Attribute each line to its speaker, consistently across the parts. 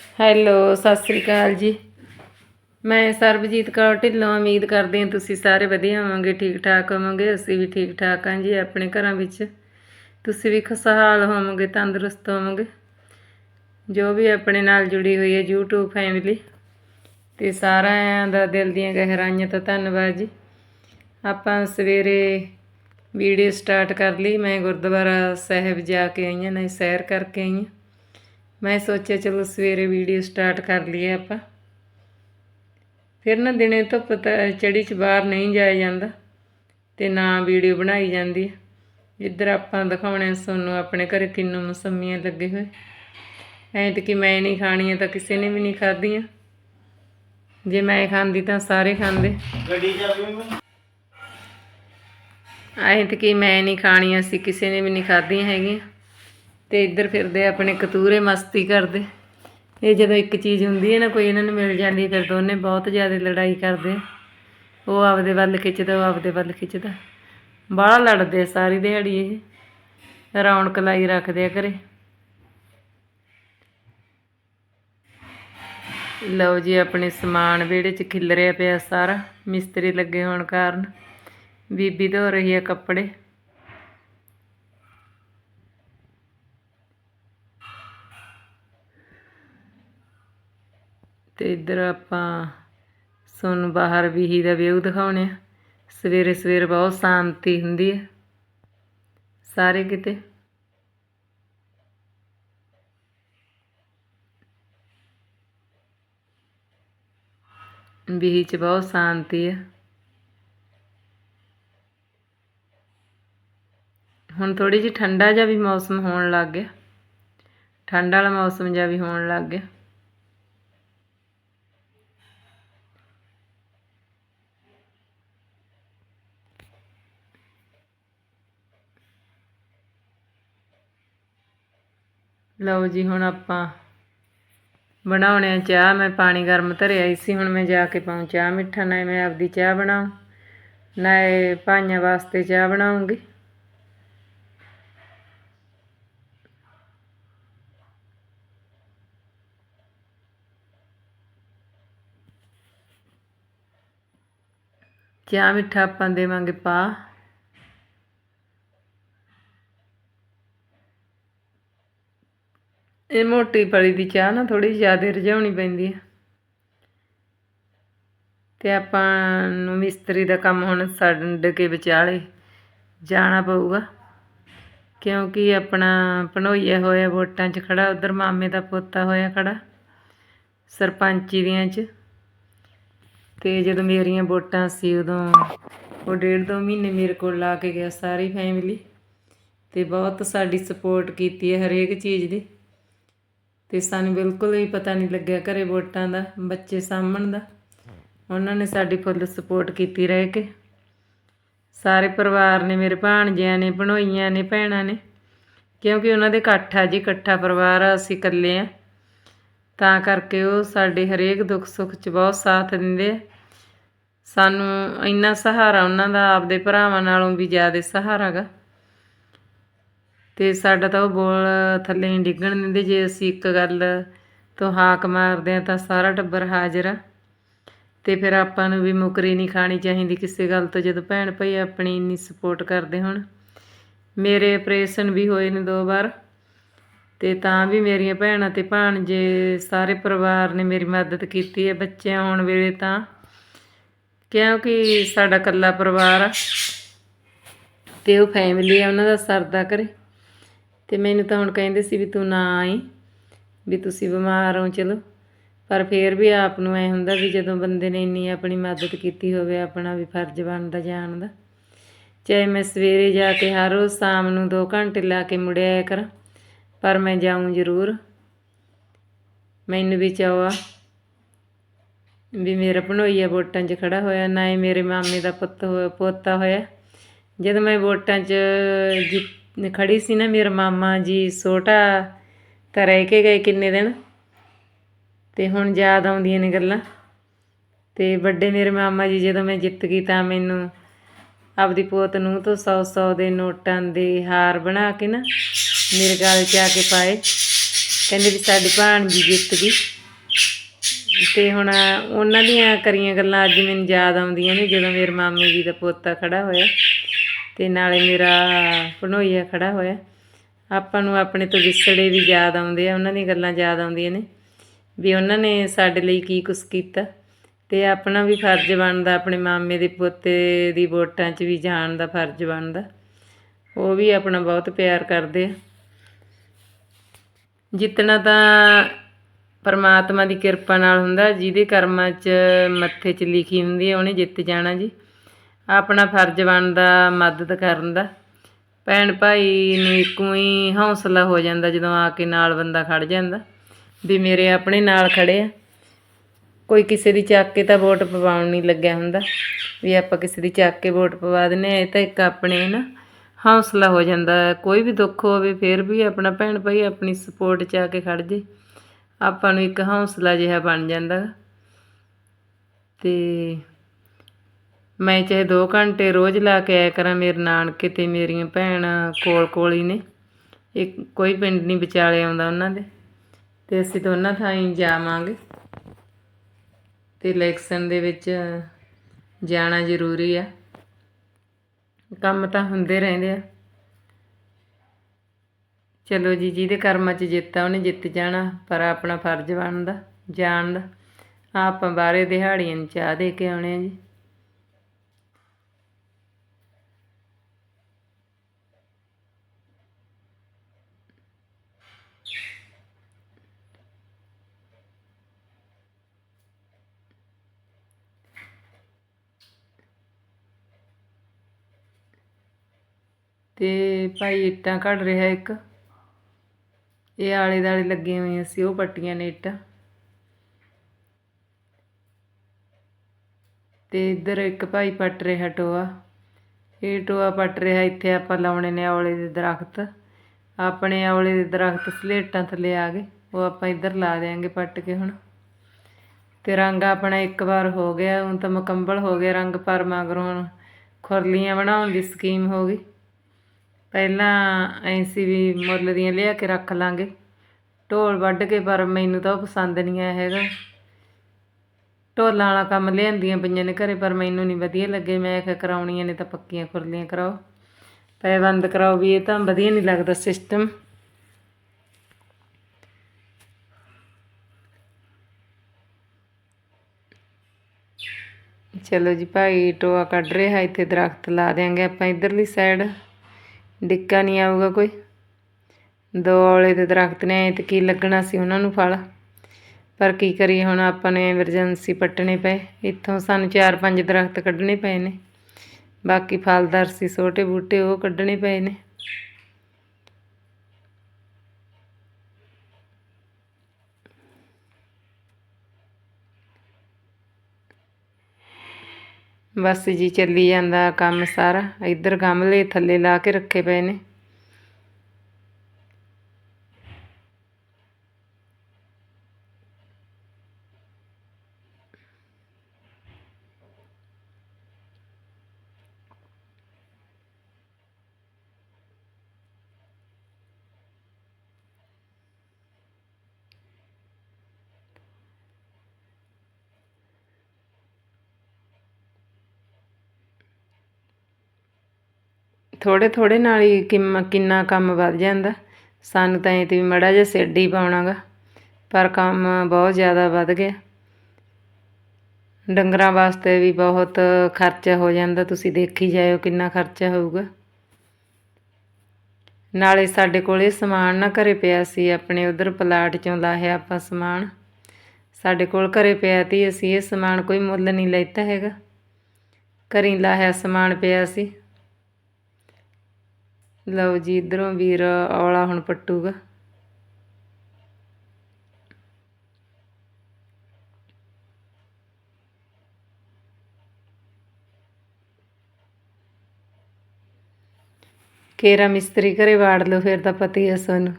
Speaker 1: Hello, Sat Sri ਅਕਾਲ ਜੀ। ਮੈਂ ਸਰਬਜੀਤ ਕੌਰ ਢਿੱਲੋਂ, ਉਮੀਦ ਕਰਦੀ ਹਾਂ ਤੁਸੀਂ ਸਾਰੇ ਵਧੀਆ ਹੋਵੋਗੇ ਠੀਕ ਠਾਕ ਹੋਵੋਗੇ, ਅਸੀਂ ਵੀ ਠੀਕ ਠਾਕ ਹਾਂ ਜੀ ਆਪਣੇ ਘਰਾਂ ਵਿੱਚ। ਤੁਸੀਂ ਵੀ ਖੁਸ਼ਹਾਲ ਹੋਵੋਗੇ, ਤੰਦਰੁਸਤ ਹੋਵੋਗੇ। ਜੋ ਵੀ ਆਪਣੇ ਨਾਲ ਜੁੜੀ ਹੋਈ ਹੈ YouTube ਫੈਮਿਲੀ ਤੇ ਸਾਰਿਆਂ ਦਾ ਦਿਲ ਦੀਆਂ ਗਹਿਰਾਈਆਂ ਤੋਂ ਧੰਨਵਾਦ ਜੀ। ਆਪਾਂ ਸਵੇਰੇ ਵੀਡੀਓ ਸਟਾਰਟ ਕਰ ਲਈ, ਮੈਂ ਗੁਰਦੁਆਰਾ ਸਾਹਿਬ ਜਾ ਕੇ ਆਈ ਹਾਂ ਨਾ ਸੈਰ ਕਰਕੇ ਆਈ ਹਾਂ। ਮੈਂ ਸੋਚਿਆ ਚਲੋ ਸਵੇਰੇ ਵੀਡੀਓ ਸਟਾਰਟ ਕਰ ਲਈਏ ਆਪਾਂ। ਫਿਰ ਨਾ ਦਿਨੇ ਧੁੱਪ ਚੜੀ ਚ ਬਾਹਰ ਨਹੀਂ ਜਾਇਆ ਜਾਂਦਾ ਤੇ ਨਾ ਵੀਡੀਓ ਬਣਾਈ ਜਾਂਦੀ। ਇੱਧਰ ਆਪਾਂ ਦਿਖਾਉਣੇ ਤੁਹਾਨੂੰ ਆਪਣੇ ਘਰੇ ਕਿੰਨੂ ਮਸੰਮੀਆਂ ਲੱਗੇ ਹੋਏ। ਐਂ ਤੇ ਕਿ ਮੈਂ ਨਹੀਂ ਖਾਣੀਆਂ ਤਾਂ ਕਿਸੇ ਨੇ ਵੀ ਨਹੀਂ ਖਾਧੀਆਂ। ਜੇ ਮੈਂ ਖਾਂਦੀ ਤਾਂ ਸਾਰੇ ਖਾਂਦੇ।
Speaker 2: ਗੱਡੀ ਮੈਂ
Speaker 1: ਐਂ ਤੇ ਕਿ ਮੈਂ ਨਹੀਂ ਖਾਣੀਆਂ ਸੀ ਕਿਸੇ ਨੇ ਵੀ ਨਹੀਂ ਖਾਧੀਆਂ ਹੈਗੀਆਂ। ਤੇ ਇੱਧਰ ਫਿਰਦੇ ਆਪਣੇ ਕਤੂਰੇ, ਮਸਤੀ ਕਰਦੇ। ਇਹ ਜਦੋਂ ਇੱਕ ਚੀਜ਼ ਹੁੰਦੀ ਹੈ ਨਾ, ਕੋਈ ਇਹਨਾਂ ਨੂੰ ਮਿਲ ਜਾਂਦੀ ਫਿਰ ਦੋਨੇ ਬਹੁਤ ਜ਼ਿਆਦਾ ਲੜਾਈ ਕਰਦੇ। ਉਹ ਆਪਦੇ ਵੱਲ ਖਿੱਚਦਾ, ਉਹ ਆਪਦੇ ਵੱਲ ਖਿੱਚਦਾ। ਬਾਹਲਾ ਲੜਦੇ ਆ ਸਾਰੀ ਦਿਹਾੜੀ ਇਹ। ਰੌਣਕ ਲਾਈ ਰੱਖਦੇ ਆ ਘਰੇ। ਲਓ ਜੀ, ਆਪਣੇ ਸਮਾਨ ਵਿਹੜੇ 'ਚ ਖਿਲਰਿਆ ਪਿਆ ਸਾਰਾ। ਮਿਸਤਰੀ ਲੱਗੇ ਹੋਣ ਕਾਰਨ। ਬੀਬੀ ਧੋ ਰਹੀ ਹੈ ਕੱਪੜੇ। ਤੇ ਇੱਧਰ ਆਪਾਂ ਤੁਹਾਨੂੰ ਬਾਹਰ ਵੀਹੀ ਦਾ ਵਿਊ ਦਿਖਾਉਣੇ ਆ। ਸਵੇਰੇ ਸਵੇਰ ਬਹੁਤ ਸ਼ਾਂਤੀ ਹੁੰਦੀ ਹੈ ਸਾਰੇ ਕਿਤੇ। ਵੀਹੀ 'ਚ ਬਹੁਤ ਸ਼ਾਂਤੀ ਹੈ ਹੁਣ ਥੋੜੀ ਜਿਹੀ ਠੰਡਾ ਜਿਹਾ ਵੀ ਮੌਸਮ ਹੋਣ ਲੱਗ ਗਿਆ। ਠੰਡ ਵਾਲਾ ਮੌਸਮ ਜਿਹਾ ਵੀ ਹੋਣ ਲੱਗ ਗਿਆ। ਲਓ ਜੀ, ਹੁਣ ਆਪਾਂ ਬਣਾਉਣੇ ਆ ਚਾਹ। ਮੈਂ ਪਾਣੀ ਗਰਮ ਧਰਿਆ ਹੀ ਸੀ, ਹੁਣ ਮੈਂ ਜਾ ਕੇ ਪਾਉਂ ਚਾਹ ਮਿੱਠਾ, ਨਾ ਮੈਂ ਆਪਦੀ ਚਾਹ ਬਣਾਉਂ, ਨਾ ਇਹ ਭਾਈਆਂ ਵਾਸਤੇ ਚਾਹ ਬਣਾਉਂਗੀ। ਚਾਹ ਮਿੱਠਾ ਆਪਾਂ ਦੇਵਾਂਗੇ ਪਾ। ਇਹ ਮੋਟੀ ਪਲੀ ਦੀ ਚਾਹ ਨਾ ਥੋੜੀ ਜ਼ਿਆਦਾ ਰਝਾਉਣੀ ਪੈਂਦੀ ਹੈ ਤੇ ਆਪਾਂ ਨੂੰ ਮਿਸਤਰੀ ਦਾ ਕੰਮ ਹੁਣ ਛੱਡ ਕੇ ਵਿਚਾਲੇ ਜਾਣਾ ਪਊਗਾ। ਕਿਉਂਕਿ ਆਪਣਾ ਭਨੋਈਆ ਹੋਇਆ ਵੋਟਾਂ 'ਚ ਖੜਾ, ਉਧਰ ਮਾਮੇ ਦਾ ਪੋਤਾ ਹੋਇਆ ਖੜਾ, ਸਰਪੰਚੀ ਦੀਆਂ 'ਚ। ਤੇ ਜਦੋਂ ਮੇਰੀਆਂ ਵੋਟਾਂ ਸੀ ਉਦੋਂ ਉਹ ਡੇਢ ਦੋ ਮਹੀਨੇ ਮੇਰੇ ਕੋਲ ਲਾ ਕੇ ਗਿਆ ਸਾਰੀ ਫੈਮਿਲੀ ਤੇ ਬਹੁਤ ਸਾਡੀ ਸਪੋਰਟ ਕੀਤੀ ਹੈ ਹਰੇਕ ਚੀਜ਼ ਦੀ। ਤੇ ਸਾਨੂੰ ਬਿਲਕੁਲ ਹੀ ਪਤਾ ਨਹੀਂ ਲੱਗਿਆ ਘਰੇ ਵੋਟਾਂ ਦਾ, ਬੱਚੇ ਸਾਂਭਣ ਦਾ। ਉਹਨਾਂ ਨੇ ਸਾਡੀ ਫੁੱਲ ਸਪੋਰਟ ਕੀਤੀ ਰਹਿ ਕੇ। ਸਾਰੇ ਪਰਿਵਾਰ ਨੇ, ਮੇਰੇ ਭਾਣਜਿਆਂ ਨੇ, ਭਣੋਈਆਂ ਨੇ, ਭੈਣਾਂ ਨੇ, ਕਿਉਂਕਿ ਉਹਨਾਂ ਦੇ ਇਕੱਠ ਆ ਜੀ, ਇਕੱਠਾ ਪਰਿਵਾਰ ਆ, ਅਸੀਂ ਇਕੱਲੇ ਆ। ਤਾਂ ਕਰਕੇ ਉਹ ਸਾਡੇ ਹਰੇਕ ਦੁੱਖ ਸੁੱਖ 'ਚ ਬਹੁਤ ਸਾਥ ਦਿੰਦੇ ਆ। ਸਾਨੂੰ ਇੰਨਾ ਸਹਾਰਾ ਉਹਨਾਂ ਦਾ, ਆਪਦੇ ਭਰਾਵਾਂ ਨਾਲੋਂ ਵੀ ਜ਼ਿਆਦਾ ਸਹਾਰਾ ਅਤੇ ਸਾਡਾ ਤਾਂ ਉਹ ਬੋਲ ਥੱਲੇ ਨਹੀਂ ਡਿੱਗਣ ਦਿੰਦੇ, ਜੇ ਅਸੀਂ ਇੱਕ ਗੱਲ ਤੋਂ ਹਾਕ ਮਾਰਦੇ ਹਾਂ ਤਾਂ ਸਾਰਾ ਟੱਬਰ ਹਾਜ਼ਰ ਆ। ਅਤੇ ਫਿਰ ਆਪਾਂ ਨੂੰ ਵੀ ਮੁਕਰੀ ਨਹੀਂ ਖਾਣੀ ਚਾਹੀਦੀ ਕਿਸੇ ਗੱਲ ਤੋਂ, ਜਦੋਂ ਭੈਣ ਭਾਈ ਆਪਣੀ ਇੰਨੀ ਸਪੋਰਟ ਕਰਦੇ ਹੋਣ। ਮੇਰੇ ਆਪਰੇਸ਼ਨ ਵੀ ਹੋਏ ਨੇ ਦੋ ਵਾਰ, ਤੇ ਤਾਂ ਵੀ ਮੇਰੀਆਂ ਭੈਣਾਂ ਤੇ ਭਾਣਜੇ ਸਾਰੇ ਪਰਿਵਾਰ ਨੇ ਮੇਰੀ ਮਦਦ ਕੀਤੀ ਹੈ ਬੱਚਿਆਂ ਆਉਣ ਵੇਲੇ ਤਾਂ। ਕਿਉਂਕਿ ਸਾਡਾ ਇਕੱਲਾ ਪਰਿਵਾਰ ਆ, ਤੇ ਉਹ ਫੈਮਿਲੀ ਆ, ਉਹਨਾਂ ਦਾ ਸਰਦਾ ਕਰੇ ਤੇ ਮੈਨੂੰ ਤਾਂ ਹੁਣ ਕਹਿੰਦੇ ਸੀ ਵੀ ਤੂੰ ਨਾ ਆਈ, ਵੀ ਤੁਸੀਂ ਬਿਮਾਰ ਹੋ, ਚਲੋ। ਪਰ ਫੇਰ ਵੀ ਆਪ ਨੂੰ ਐ ਹੁੰਦਾ ਵੀ ਜਦੋਂ ਬੰਦੇ ਨੇ ਇੰਨੀ ਆਪਣੀ ਮਦਦ ਕੀਤੀ ਹੋਵੇ ਆਪਣਾ ਵੀ ਫਰਜ਼ ਬਣਦਾ ਜਾਣ ਦਾ। ਚਾਹੇ ਮੈਂ ਸਵੇਰੇ ਜਾ ਕੇ ਹਰ ਰੋਜ਼ ਸ਼ਾਮ ਨੂੰ 2 ਘੰਟੇ ਲਾ ਕੇ ਮੁੜਿਆ ਆਇਆ ਕਰਾਂ, ਪਰ ਮੈਂ ਜਾਊਂ ਜ਼ਰੂਰ। ਮੈਨੂੰ ਵੀ ਚਾਅ ਵੀ ਮੇਰਾ ਭਣੋਈਆ ਵੋਟਾਂ 'ਚ ਖੜਾ ਹੋਇਆ, ਨਾ ਹੀ ਮੇਰੇ ਮਾਮੇ ਦਾ ਪੁੱਤ ਹੋਇਆ, ਪੋਤਾ ਹੋਇਆ। ਜਦੋਂ ਮੈਂ ਵੋਟਾਂ 'ਚ ਜਿ- ਖੜੀ ਸੀ ਨਾ ਮੇਰਾ ਮਾਮਾ ਜੀ, ਛੋਟਾ ਤਾਂ ਰਹਿ ਕੇ ਗਏ ਕਿੰਨੇ ਦਿਨ। ਤੇ ਹੁਣ ਯਾਦ ਆਉਂਦੀਆਂ ਨੇ ਗੱਲਾਂ। ਤੇ ਵੱਡੇ ਮੇਰੇ ਮਾਮਾ ਜੀ, ਜਦੋਂ ਮੈਂ ਜਿੱਤ ਗਈ ਤਾਂ ਮੈਨੂੰ ਆਪਦੀ ਪੋਤ ਨੂੰ ਤੋਂ 100 100 ਦੇ ਨੋਟਾਂ ਦੇ ਹਾਰ ਬਣਾ ਕੇ ਨਾ ਮੇਰੇ ਗਲ 'ਚ ਆ ਕੇ ਪਾਏ। ਕਹਿੰਦੇ ਵੀ ਸਾਡੀ ਭਾਣਜੀ ਜਿੱਤ ਗਈ। ਤੇ ਹੁਣ ਉਹਨਾਂ ਦੀਆਂ ਕਰੀਆਂ ਗੱਲਾਂ ਅੱਜ ਮੈਨੂੰ ਯਾਦ ਆਉਂਦੀਆਂ ਨੇ, ਜਦੋਂ ਮੇਰੇ ਮਾਮੇ ਜੀ ਦਾ ਪੋਤਾ ਖੜਾ ਹੋਇਆ। ਤੇ ਨਾਲੇ ਮੇਰਾ ਭਣੋਈਆ ਖੜਾ ਹੋਇਆ। ਆਪਾਂ ਨੂੰ ਆਪਣੇ ਤੋਂ ਵਿਛੜੇ ਵੀ ਯਾਦ ਆਉਂਦੇ ਆ, ਉਹਨਾਂ ਦੀਆਂ ਗੱਲਾਂ ਯਾਦ ਆਉਂਦੀਆਂ ਨੇ। ਵੀ ਉਹਨਾਂ ਨੇ ਸਾਡੇ ਲਈ ਕੀ ਕੁਛ ਕੀਤਾ। ਤੇ ਆਪਣਾ ਵੀ ਫਰਜ਼ ਬਣਦਾ, ਆਪਣੇ ਮਾਮੇ ਦੇ ਪੋਤੇ ਦੀ ਵੋਟਾਂ 'ਚ ਵੀ ਜਾਣ ਦਾ ਫਰਜ਼ ਬਣਦਾ। ਉਹ ਵੀ ਆਪਣਾ ਬਹੁਤ ਪਿਆਰ ਕਰਦੇ ਆ। ਜਿੱਤਣਾ ਤਾਂ ਪਰਮਾਤਮਾ ਦੀ ਕਿਰਪਾ ਨਾਲ ਹੁੰਦਾ, ਜਿਹਦੇ ਕਰਮਾਂ 'ਚ ਮੱਥੇ 'ਚ ਲਿਖੀ ਹੁੰਦੀ ਹੈ ਉਹਨੇ ਜਿੱਤ ਜਾਣਾ ਜੀ। ਆਪਣਾ ਫਰਜ਼ ਬਣਦਾ, ਮਦਦ ਕਰਨ ਦਾ। ਭੈਣ ਭਾਈ ਨੂੰ ਇੱਕੋ ਹੀ ਹੌਸਲਾ ਹੋ ਜਾਂਦਾ ਜਦੋਂ ਆ ਕੇ ਨਾਲ ਬੰਦਾ ਖੜ ਜਾਂਦਾ, ਵੀ ਮੇਰੇ ਆਪਣੇ ਨਾਲ ਖੜੇ ਆ। ਕੋਈ ਕਿਸੇ ਦੀ ਚੱਕ ਕੇ ਤਾਂ ਵੋਟ ਪਵਾਉਣ ਨਹੀਂ ਲੱਗਿਆ ਹੁੰਦਾ। ਵੀ ਆਪਾਂ ਕਿਸੇ ਦੀ ਚੱਕ ਕੇ ਵੋਟ ਪਵਾ ਦਿੰਨੇ ਆ ਇਹ ਤਾਂ ਇੱਕ ਆਪਣੇ ਨਾ ਹੌਸਲਾ ਹੋ ਜਾਂਦਾ। ਕੋਈ ਵੀ ਦੁੱਖ ਹੋਵੇ, ਫਿਰ ਵੀ ਆਪਣਾ ਭੈਣ ਭਾਈ ਆਪਣੀ ਸਪੋਰਟ 'ਚ ਆ ਕੇ ਖੜ ਜੇ। ਆਪਾਂ ਨੂੰ ਇੱਕ ਹੌਸਲਾ ਜਿਹਾ ਬਣ ਜਾਂਦਾ। ਗਾ। ਤੇ ਮੈਂ ਚਾਹੇ 2 ਘੰਟੇ ਰੋਜ਼ ਲਾ ਕੇ ਆਇਆ ਕਰਾਂ, ਮੇਰੇ ਨਾਨਕੇ ਤੇ ਮੇਰੀਆਂ ਭੈਣ ਕੋਲ ਕੋਲ ਹੀ ਨੇ। ਇੱਕ ਕੋਈ ਪਿੰਡ ਨਹੀਂ ਵਿਚਾਲੇ ਆਉਂਦਾ ਉਹਨਾਂ ਦੇ। ਤੇ ਅਸੀਂ ਦੋਨਾਂ ਥਾਂ ਹੀ ਜਾਵਾਂਗੇ। ਤੇ ਇਲੈਕਸ਼ਨ ਦੇ ਵਿੱਚ ਜਾਣਾ ਜ਼ਰੂਰੀ ਆ। ਕੰਮ ਤਾਂ ਹੁੰਦੇ ਰਹਿੰਦੇ ਆ। ਚਲੋ ਜੀ, ਜਿਹਦੇ ਕਰਮਾਂ 'ਚ ਜਿੱਤਾ ਉਹਨੇ ਜਿੱਤ ਜਾਣਾ, ਪਰ ਆਪਣਾ ਫਰਜ਼ ਬਣਦਾ ਜਾਣ ਦਾ ਆਪਾਂ ਬਾਹਰੇ ਦਿਹਾੜੀਆਂ ਨੂੰ ਚਾਹ ਦੇ ਕੇ ਆਉਣੇ ਆ ਜੀ। ਤੇ ਭਾਈ ਇੱਟਾਂ ਕੱਢ ਰਿਹਾ ਇੱਕ। ਇਹ ਆਲੇ ਦਾਲੇ ਲੱਗੇ ਹੋਏ ਸੀ, ਉਹ ਪੱਟੀਆਂ ਨੇ ਇੱਟਾਂ। ਤੇ ਇੱਧਰ ਇੱਕ ਭਾਈ ਪੱਟ ਰਿਹਾ ਟੋਆ। ਇਹ ਟੋਆ ਪੱਟ ਰਿਹਾ ਇੱਥੇ ਆਪਾਂ ਲਾਉਣੇ ਨੇ ਔਲੇ ਦੇ ਦਰਖਤ। ਆਪਣੇ ਔਲੇ ਦੇ ਦਰਖਤ ਸਲੇਟਾਂ ਥੱਲੇ ਆ ਗਏ। ਉਹ ਆਪਾਂ ਇੱਧਰ ਲਾ ਦੇਾਂਗੇ ਪੱਟ ਕੇ ਹੁਣ। ਤੇ ਰੰਗ ਆਪਣਾ ਇੱਕ ਵਾਰ ਹੋ ਗਿਆ, ਹੁਣ ਤਾਂ ਮੁਕੰਮਲ ਹੋ ਗਿਆ ਰੰਗ, ਪਰ ਮਗਰੋਂ ਹੁਣ ਖੁਰਲੀਆਂ ਬਣਾਉਣ ਦੀ ਸਕੀਮ ਹੋ ਗਈ। ਪਹਿਲਾਂ ਐਂ ਸੀ ਵੀ ਮੁੱਲ ਦੀਆਂ ਲਿਆ ਕੇ ਰੱਖ ਲਾਂਗੇ। ਢੋਲ ਵੱਢ ਕੇ ਪਰ ਮੈਨੂੰ ਤਾਂ ਉਹ ਪਸੰਦ ਨਹੀਂ ਆਇਆ ਹੈਗਾ। ਢੋਲਾਂ ਵਾਲਾ ਕੰਮ ਲਿਆਂਦੀਆਂ ਪਈਆਂ ਨੇ ਘਰੇ ਪਰ ਮੈਨੂੰ ਨਹੀਂ ਵਧੀਆ ਲੱਗੇ। ਮੈਂ ਕਿਹਾ ਕਰਾਉਣੀਆਂ ਨੇ ਤਾਂ ਪੱਕੀਆਂ ਖੁਰਲੀਆਂ ਕਰਾਓ। ਪੈ ਬੰਦ ਕਰਾਓ ਵੀ ਇਹ ਤਾਂ ਵਧੀਆ ਨਹੀਂ ਲੱਗਦਾ ਸਿਸਟਮ ਚਲੋ ਜੀ ਭਾਈ, ਟੋਆ ਕੱਢ ਰਿਹਾ ਇੱਥੇ, ਦਰਖਤ ਲਾ ਦਿਆਂਗੇ ਆਪਾਂ ਇਧਰਲੀ ਸਾਈਡ ਡਿੱਕਾ ਨਹੀਂ ਆਊਗਾ ਕੋਈ। ਦੋ ਦੇ ਦਰਖਤ ਨੇ ਐਂ ਤੇ ਕੀ ਲੱਗਣਾ ਸੀ ਉਹਨਾਂ ਨੂੰ ਫਲ। ਪਰ ਕੀ ਕਰੀਏ ਹੁਣ ਆਪਾਂ ਨੇ ਐਮਰਜੈਂਸੀ ਪੱਟਣੇ ਪਏ। ਇੱਥੋਂ ਸਾਨੂੰ ਚਾਰ ਪੰਜ ਦਰਖਤ ਕੱਢਣੇ ਪਏ ਨੇ। ਬਾਕੀ ਫਲਦਾਰ ਸੀ ਛੋਟੇ ਬੂਟੇ ਉਹ ਕੱਢਣੇ ਪਏ ਨੇ। ਬਸ ਜੀ ਚੱਲੀ ਜਾਂਦਾ ਕੰਮ ਸਾਰਾ। ਇੱਧਰ ਗਮਲੇ ਥੱਲੇ ਲਾ ਕੇ ਰੱਖੇ ਪਏ ਨੇ। ਥੋੜ੍ਹੇ ਥੋੜ੍ਹੇ ਨਾਲ ਹੀ ਕਿੰਨਾ ਕਿੰਨਾ ਕੰਮ ਵੱਧ ਜਾਂਦਾ। ਸਾਨੂੰ ਤਾਂ ਇਹ ਤੇ ਵੀ ਮਾੜਾ ਜਿਹਾ ਸਿੱਡ ਹੀ ਪਾਉਣਾਗਾ, ਪਰ ਕੰਮ ਬਹੁਤ ਜ਼ਿਆਦਾ ਵੱਧ ਗਿਆ। ਡੰਗਰਾਂ ਵਾਸਤੇ ਵੀ ਬਹੁਤ ਖਰਚਾ ਹੋ ਜਾਂਦਾ, ਤੁਸੀਂ ਦੇਖੀ ਜਾਇਓ ਕਿੰਨਾ ਖਰਚਾ ਹੋਊਗਾ। ਨਾਲੇ ਸਾਡੇ ਕੋਲ ਇਹ ਸਮਾਨ ਨਾ ਘਰੇ ਪਿਆ ਸੀ, ਆਪਣੇ ਉਧਰ ਪਲਾਟ ਚੋਂ ਲਾਹਿਆ ਆਪਾਂ ਸਮਾਨ। ਸਾਡੇ ਕੋਲ ਘਰੇ ਪਿਆ ਤੀ, ਅਸੀਂ ਇਹ ਸਮਾਨ ਕੋਈ ਮੁੱਲ ਨਹੀਂ ਲੈਤਾ ਹੈਗਾ। ਘਰੀ ਲਾਹਿਆ ਸਮਾਨ ਪਿਆ ਸੀ। ਲਓ ਜੀ, ਇਧਰੋਂ ਵੀਰ ਔਲਾ ਹੁਣ ਪੱਟੂਗਾ। ਕੇਰਾ ਮਿਸਤਰੀ ਘਰੇ ਵਾੜ ਲਓ, ਫਿਰ ਤਾਂ ਪਤਾ ਹੀ ਆ ਸਾਨੂੰ।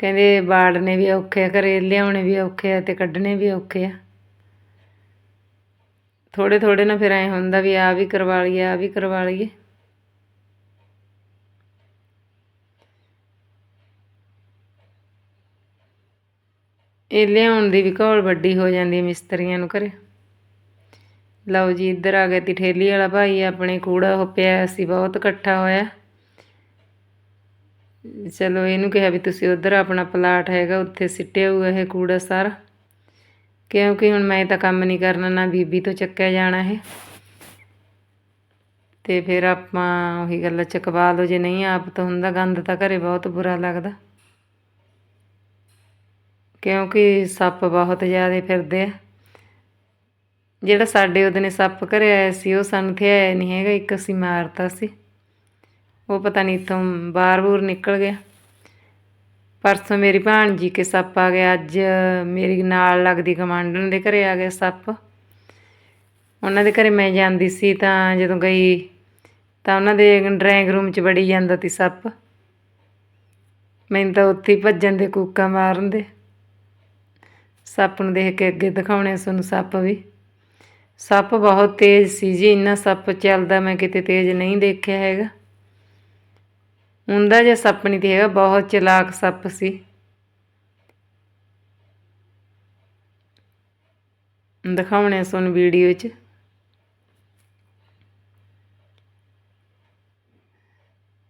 Speaker 1: ਕਹਿੰਦੇ ਵਾੜਨੇ ਵੀ ਔਖੇ ਆ, ਘਰੇ ਲਿਆਉਣੇ ਵੀ ਔਖੇ ਆ ਤੇ ਕੱਢਣੇ ਵੀ ਔਖੇ ਆ। ਥੋੜੇ ਥੋੜੇ ਨਾ ਫਿਰ ਐ ਹੁੰਦਾ ਵੀ ਆ ਵੀ ਕਰਵਾ ਲਈਏ, ਆ ਵੀ ਕਰਵਾ ਲਈਏ। ਇਹ ਲਿਆਉਣ ਦੀ ਵੀ ਘੋਲ ਵੱਡੀ ਹੋ ਜਾਂਦੀ ਹੈ ਮਿਸਤਰੀਆਂ ਨੂੰ ਘਰੇ। ਲਓ ਜੀ, ਇੱਧਰ ਆ ਗਿਆ ਤੀ ਠੇਲੀ ਵਾਲਾ ਭਾਈ, ਆਪਣੇ ਕੂੜਾ ਹੋ ਪਿਆ ਸੀ, ਬਹੁਤ ਇਕੱਠਾ ਹੋਇਆ। ਚਲੋ ਇਹਨੂੰ ਕਿਹਾ ਵੀ ਤੁਸੀਂ ਉਧਰ ਆਪਣਾ ਪਲਾਟ ਹੈਗਾ, ਉੱਥੇ ਸਿੱਟਿਆ ਹੋਇਆ ਇਹ ਕੂੜਾ ਸਾਰਾ। ਕਿਉਂਕਿ ਹੁਣ ਮੈਂ ਤਾਂ ਕੰਮ ਨਹੀਂ ਕਰਨਾ, ਨਾ ਬੀਬੀ ਤੋਂ ਚੱਕਿਆ ਜਾਣਾ ਇਹ। ਤੇ ਫਿਰ ਆਪਾਂ ਉਹੀ ਗੱਲ ਚਕਵਾ ਲਓ ਜੇ ਨਹੀਂ, ਆਪ ਤੋਂ ਹੁੰਦਾ, ਗੰਦ ਤਾਂ ਘਰੇ ਬਹੁਤ ਬੁਰਾ ਲੱਗਦਾ। ਕਿਉਂਕਿ ਸੱਪ ਬਹੁਤ ਜ਼ਿਆਦਾ ਫਿਰਦੇ ਆ। ਜਿਹੜਾ ਸਾਡੇ ਉਹਦੇ ਨੇ ਸੱਪ ਘਰੇ ਆਇਆ ਸੀ, ਉਹ ਸਾਨੂੰ ਤੇ ਆਇਆ ਨਹੀਂ ਹੈਗਾ, ਇੱਕ ਅਸੀਂ ਮਾਰਤਾ ਸੀ। ਉਹ ਪਤਾ ਨਹੀਂ ਇੱਥੋਂ ਬਾਹਰ-ਬੂਰ ਨਿਕਲ ਗਿਆ। ਪਰਸੋਂ ਮੇਰੀ ਭਾਣਜੀ ਕੇ ਸੱਪ ਆ ਗਿਆ, ਅੱਜ ਮੇਰੀ ਨਾਲ ਲੱਗਦੀ ਕਮਾਂਡਨ ਦੇ ਘਰੇ ਆ ਗਿਆ ਸੱਪ। ਉਹਨਾਂ ਦੇ ਘਰੇ ਮੈਂ ਜਾਂਦੀ ਸੀ ਤਾਂ ਜਦੋਂ ਗਈ, ਤਾਂ ਉਹਨਾਂ ਦੇ ਡਰਾਇੰਗ ਰੂਮ 'ਚ ਵੜੀ ਜਾਂਦਾ ਸੀ ਸੱਪ। ਮੈਨੂੰ ਤਾਂ ਉੱਥੇ ਹੀ ਭੱਜਣ ਦੇ ਕੂਕਾਂ ਮਾਰਨ ਦੇ। ਸੱਪ ਨੂੰ ਦੇਖ ਕੇ ਅੱਗੇ ਦਿਖਾਉਣੇ ਸਾਨੂੰ ਸੱਪ ਵੀ। ਸੱਪ ਬਹੁਤ ਤੇਜ਼ ਸੀ ਜੀ, ਇੰਨਾ ਸੱਪ ਚੱਲਦਾ ਮੈਂ ਕਿਤੇ ਤੇਜ਼ ਨਹੀਂ ਦੇਖਿਆ ਹੈਗਾ। ਹੁੰਦਾ ਜੇ ਸੱਪ ਨਹੀਂ ਤੇ ਹੈਗਾ, ਬਹੁਤ ਚਲਾਕ ਸੱਪ ਸੀ। ਦਿਖਾਉਣੇ ਸੁਣ ਵੀਡੀਓ 'ਚ।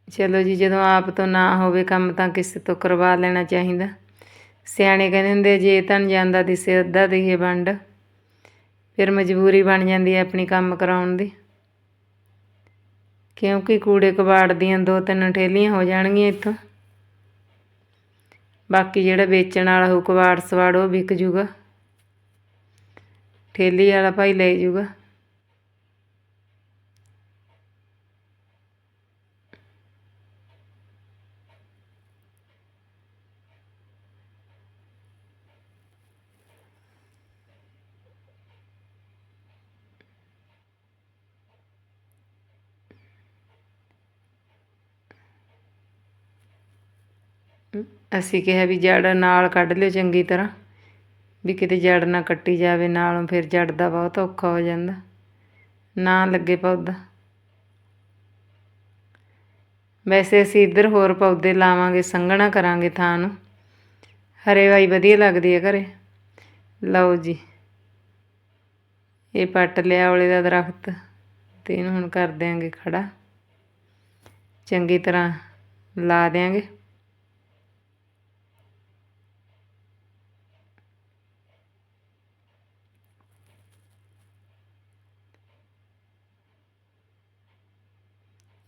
Speaker 1: ਚਲੋ ਜੀ, ਜਦੋਂ ਆਪ ਤੋਂ ਨਾ ਹੋਵੇ ਕੰਮ ਤਾਂ ਕਿਸੇ ਤੋਂ ਕਰਵਾ ਲੈਣਾ ਚਾਹੀਦਾ। ਸਿਆਣੇ ਕਹਿੰਦੇ ਹੁੰਦੇ ਜੇ ਤਨ ਜਾਂਦਾ ਦਿਸੇ ਅੱਧਾ ਦੇਈਏ ਵੰਡ। ਫਿਰ ਮਜਬੂਰੀ ਬਣ ਜਾਂਦੀ ਹੈ ਆਪਣੀ ਕੰਮ ਕਰਾਉਣ ਦੀ। ਕਿਉਂਕਿ ਕੂੜੇ ਕਬਾੜ ਦੀਆਂ ਦੋ ਤਿੰਨ ਠੇਲੀਆਂ ਹੋ ਜਾਣਗੀਆਂ ਇੱਥੋਂ। ਬਾਕੀ ਜਿਹੜਾ ਵੇਚਣ ਵਾਲਾ ਹੋ ਕਬਾੜ ਸਵਾੜ, ਉਹ ਵਿਕ ਜੂਗਾ। ਠੇਲੀ ਵਾਲਾ ਭਾਈ ਲੈ ਜੂਗਾ। ਅਸੀਂ ਕਿਹਾ ਵੀ ਜੜ ਨਾਲ ਕੱਢ ਲਿਓ ਚੰਗੀ ਤਰ੍ਹਾਂ, ਵੀ ਕਿਤੇ ਜੜ ਨਾ ਕੱਟੀ ਜਾਵੇ, ਨਾਲੋਂ ਫਿਰ ਜੜ ਦਾ ਬਹੁਤ ਔਖਾ ਹੋ ਜਾਂਦਾ। ਨਾ ਲੱਗੇ ਪੌਦਾ। ਵੈਸੇ ਅਸੀਂ ਇੱਧਰ ਹੋਰ ਪੌਦੇ ਲਾਵਾਂਗੇ, ਸੰਘਣਾ ਕਰਾਂਗੇ ਥਾਂ ਨੂੰ। ਹਰੇਵਾਈ ਵਧੀਆ ਲੱਗਦੀ ਹੈ ਘਰੇ। ਲਓ ਜੀ। ਇਹ ਪੱਟ ਲਿਆ ਔਲੇ ਦਾ ਦਰਖਤ, ਤੇ ਇਹਨੂੰ ਹੁਣ ਕਰ ਦਿਆਂਗੇ ਖੜਾ। ਚੰਗੀ ਤਰ੍ਹਾਂ ਲਾ ਦਿਆਂਗੇ।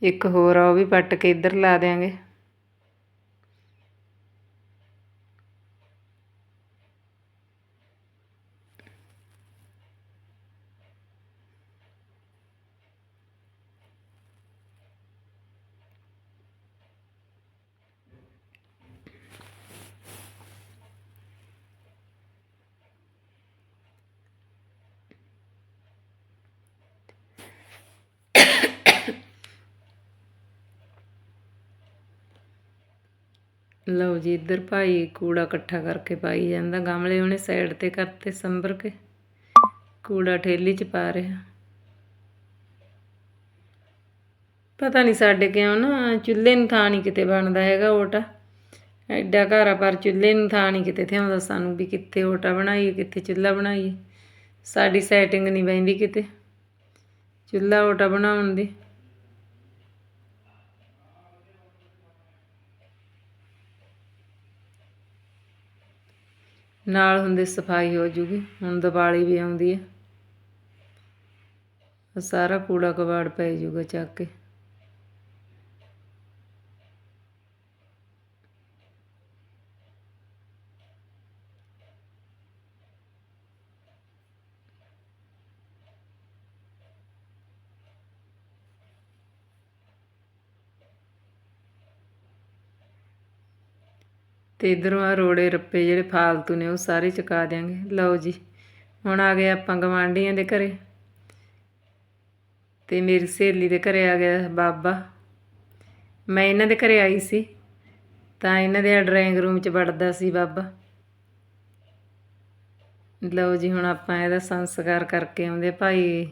Speaker 1: ਇੱਕ ਹੋਰ ਆ ਉਹ ਵੀ ਪੱਟ ਕੇ ਇੱਧਰ ਲਾ ਦਿਆਂਗੇ। ਲਓ ਜੀ, ਇੱਧਰ ਭਾਈ ਕੂੜਾ ਇਕੱਠਾ ਕਰਕੇ ਪਾਈ ਜਾਂਦਾ। ਗਮਲੇ ਉਹਨੇ ਸਾਈਡ ਤੇ ਕਰਤੇ ਸੰਭਰ ਕੇ। ਕੂੜਾ ਠੇਲੀ 'ਚ ਪਾ ਰਿਹਾ। ਪਤਾ ਨਹੀਂ ਸਾਡੇ ਕਿਉਂ ਨਾ ਚੁੱਲ੍ਹੇ ਨੂੰ ਥਾਂ ਨਹੀਂ ਕਿਤੇ ਬਣਦਾ ਹੈਗਾ ਓਟਾ ਐਡਾ ਘਰ ਆ ਪਰ ਚੁੱਲ੍ਹੇ ਨੂੰ ਥਾਂ ਨਹੀਂ ਕਿਤੇ ਥਿਆਉਂਦਾ ਸਾਨੂੰ ਵੀ ਕਿੱਥੇ ਓਟਾ ਬਣਾਈਏ, ਕਿੱਥੇ ਚੁੱਲ੍ਹਾ ਬਣਾਈਏ। ਸਾਡੀ ਸੈਟਿੰਗ ਨਹੀਂ ਬੈਂਦੀ ਕਿਤੇ। ਚੁੱਲ੍ਹਾ ਓਟਾ ਬਣਾਉਣ ਦੀ। ਨਾਲ ਹੁੰਦੀ ਸਫ਼ਾਈ ਹੋ ਜੂਗੀ, ਹੁਣ ਦੀਵਾਲੀ ਵੀ ਆਉਂਦੀ ਹੈ। ਸਾਰਾ ਕੂੜਾ ਕਬਾੜ ਪੈ ਜੂਗਾ ਚੱਕ ਕੇ। ਤੇ ਇਧਰੋਂ ਆ ਰੋੜੇ ਰੱਪੇ ਜਿਹੜੇ ਫਾਲਤੂ ਨੇ ਉਹ ਸਾਰੇ ਚੁਕਾ ਦਿਆਂਗੇ। ਲਓ ਜੀ, ਹੁਣ ਆ ਗਏ ਆਪਾਂ ਗਵਾਂਢੀਆਂ ਦੇ ਘਰੇ ਤੇ ਮੇਰੀ ਸਹੇਲੀ ਦੇ ਘਰੇ ਆ ਗਿਆ ਬਾਬਾ। ਮੈਂ ਇਹਨਾਂ ਦੇ ਘਰੇ ਆਈ ਸੀ, ਤਾਂ ਇਹਨਾਂ ਦੇ ਡਰਾਇੰਗ ਰੂਮ 'ਚ ਵੜਦਾ ਸੀ ਬਾਬਾ। ਲਓ ਜੀ, ਹੁਣ ਆਪਾਂ ਇਹਦਾ ਸੰਸਕਾਰ ਕਰਕੇ ਆਉਂਦੇ ਭਾਈ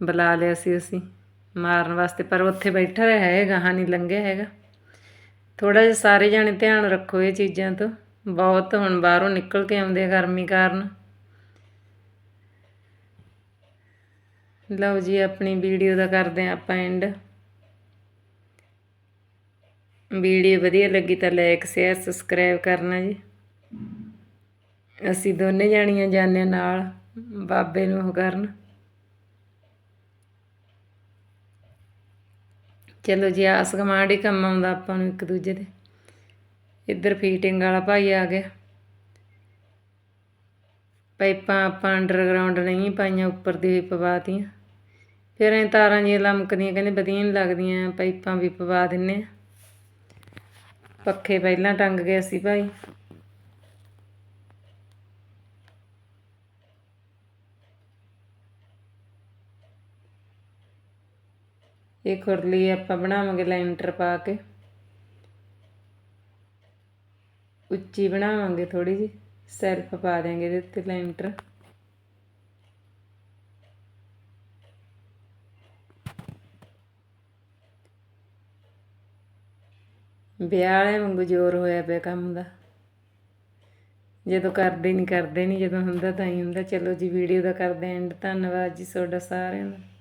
Speaker 1: ਬੁਲਾ ਲਿਆ ਸੀ ਅਸੀਂ, ਮਾਰਨ ਵਾਸਤੇ, ਪਰ ਉੱਥੇ ਬੈਠਾ ਰਿਹਾ ਹੈ ਗਾਹਾਂ ਨਹੀਂ ਲੰਘਿਆ ਹੈਗਾ। ਥੋੜਾ ਜਿਹਾ ਸਾਰੇ ਜਾਣੇ ਧਿਆਨ ਰੱਖੋ ਇਹ ਚੀਜ਼ਾਂ ਤੋਂ। ਬਹੁਤ ਹੁਣ ਬਾਹਰੋਂ ਨਿਕਲ ਕੇ ਆਉਂਦੇ ਆ ਗਰਮੀ ਕਾਰਨ। ਲਓ ਜੀ, ਆਪਣੀ ਵੀਡੀਓ ਦਾ ਕਰਦੇ ਹਾਂ ਆਪਾਂ ਐਂਡ ਵੀਡੀਓ ਵਧੀਆ ਲੱਗੀ ਤਾਂ ਲਾਈਕ ਸ਼ੇਅਰ ਸਬਸਕ੍ਰਾਈਬ ਕਰਨਾ ਜੀ। ਅਸੀਂ ਦੋਨੇ ਜਾਣੀਆਂ ਜਾਂਦੇ ਹਾਂ ਨਾਲ, ਬਾਬੇ ਨੂੰ ਉਹ ਕਰਨ। ਚਲੋ ਜੀ ਆਸ ਗੁਆਂਢ ਹੀ ਕੰਮ ਆਉਂਦਾ ਆਪਾਂ ਨੂੰ ਇੱਕ ਦੂਜੇ ਦੇ। ਇੱਧਰ ਫੀਟਿੰਗ ਵਾਲਾ ਭਾਈ ਆ ਗਿਆ। ਪਾਈਪਾਂ ਆਪਾਂ ਅੰਡਰਗਰਾਉਂਡ ਨਹੀਂ ਪਾਈਆਂ, ਉੱਪਰ ਦੀ ਵੀ ਪਵਾਤੀਆਂ ਫਿਰ ਇਹ ਤਾਰਾਂ ਜਿਹੀਆਂ ਲਮਕਦੀਆਂ, ਕਹਿੰਦੇ ਵਧੀਆ ਨਹੀਂ ਲੱਗਦੀਆਂ, ਪਾਈਪਾਂ ਵੀ ਪਵਾ ਦਿੰਨੇ ਆ। ਪੱਖੇ ਪਹਿਲਾਂ ਟੰਗ ਗਏ ਸੀ ਭਾਈ। ਇਹ ਖੁਰਲੀ ਆਪਾਂ ਬਣਾਵਾਂਗੇ ਲੈਂਟਰ ਪਾ ਕੇ। ਉੱਚੀ ਬਣਾਵਾਂਗੇ ਥੋੜੀ ਜੀ ਸੈਲਫ ਪਾ ਦਿਆਂਗੇ ਇਹਦੇ ਉੱਤੇ ਲੈਂਟਰ। ਵਿਆਹ ਵਾਲੇ ਵਾਂਗੂ ਜ਼ੋਰ ਹੋਇਆ ਪਿਆ ਕੰਮ ਦਾ। ਜਦੋਂ ਕਰਦੇ ਨਹੀਂ ਕਰਦੇ ਨਹੀਂ ਜਦੋਂ ਹੁੰਦਾ ਤਾਂ ਹੀ ਹੁੰਦਾ। ਚਲੋ ਜੀ ਵੀਡੀਓ ਦਾ ਕਰਦੇ ਐਂਡ ਧੰਨਵਾਦ ਜੀ ਤੁਹਾਡਾ ਸਾਰਿਆਂ ਦਾ।